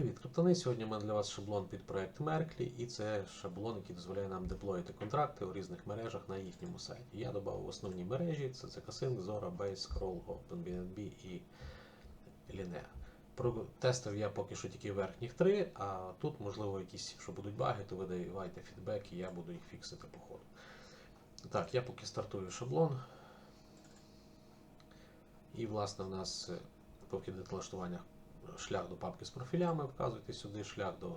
Привіт, криптони. Сьогодні у мене для вас шаблон під проект Merkly, і це шаблон, який дозволяє нам деплоїти контракти у різних мережах на їхньому сайті. Я додав основні мережі: це CKSync, Zora, Base, Scroll, OpenBNB і Linea. Протестив я поки що тільки верхніх три, а тут, можливо, якісь, якщо будуть баги, то ви давайте фідбек і я буду їх фіксити по ходу. Так, я поки стартую шаблон. І, власне, в нас е, поки до налаштування шлях до папки з профілями, вказуйте сюди шлях до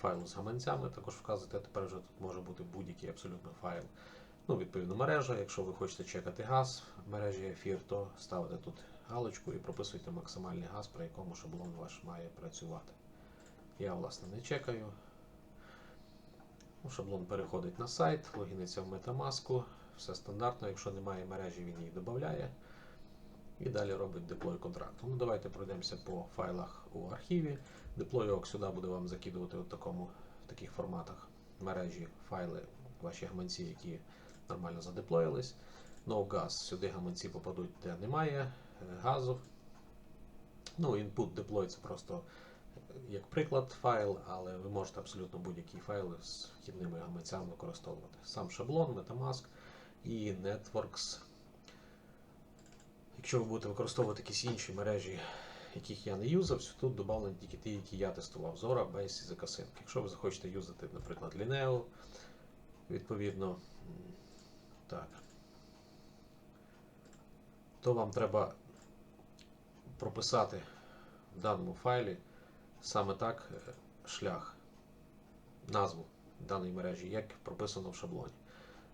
файлу з гаманцями, також вказуйте, тепер вже тут може бути будь-який абсолютно файл. Ну, відповідно, мережа. Якщо ви хочете чекати газ в мережі ефір, то ставите тут галочку і прописуйте максимальний газ, при якому шаблон ваш має працювати. Я, власне, не чекаю. Ну, Шаблон переходить на сайт, логіниться в Metamask, все стандартно, якщо немає мережі, він її додає. І далі робить деплой контракту. Ну, давайте пройдемося по файлах у архіві. Деплойок сюди буде вам закидувати в, такому, в таких форматах мережі файли, ваші гаманці, які нормально задеплоїлись. No gas, сюди гаманці попадуть, де немає е, газу. Ну, input deploy це просто е, як приклад файл, але ви можете абсолютно будь-який файл з вхідними гаманцями використовувати. Сам шаблон, Metamask і Networks. Якщо ви будете використовувати якісь інші мережі, яких я не юзав, тут додавлені тільки ті, які я тестував. Zora, Base і ZK-Sync. Якщо ви захочете юзати, наприклад, Lineo, відповідно, так, то вам треба прописати в даному файлі саме так е, шлях, назву даної мережі, як прописано в шаблоні.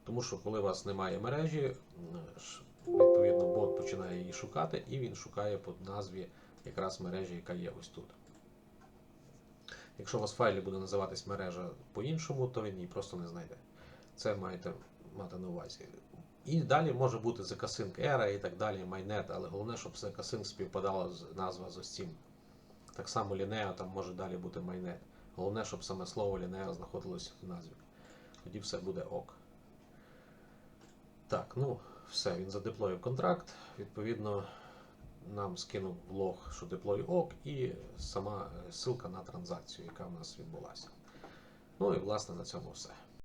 Тому що коли у вас немає мережі, відповідно бот починає її шукати, і він шукає по назві якраз мережі, яка є ось тут. Якщо у вас в файлі буде називатись мережа по-іншому, то він її просто не знайде. Це маєте мати на увазі. І далі може бути ZK-Sync Era і так далі, Mainnet, але головне, щоб ZK-Sync співпадала з назва з ось. Так само Linea там може далі бути Mainnet. Головне, щоб саме слово Linea знаходилось в назві. Тоді все буде ок. Так, ну все, він задеплоїв контракт. Відповідно, нам скинув влог, що деплой ок, і сама е, ссылка на транзакцію, яка в нас відбулася. Ну і власне на цьому все.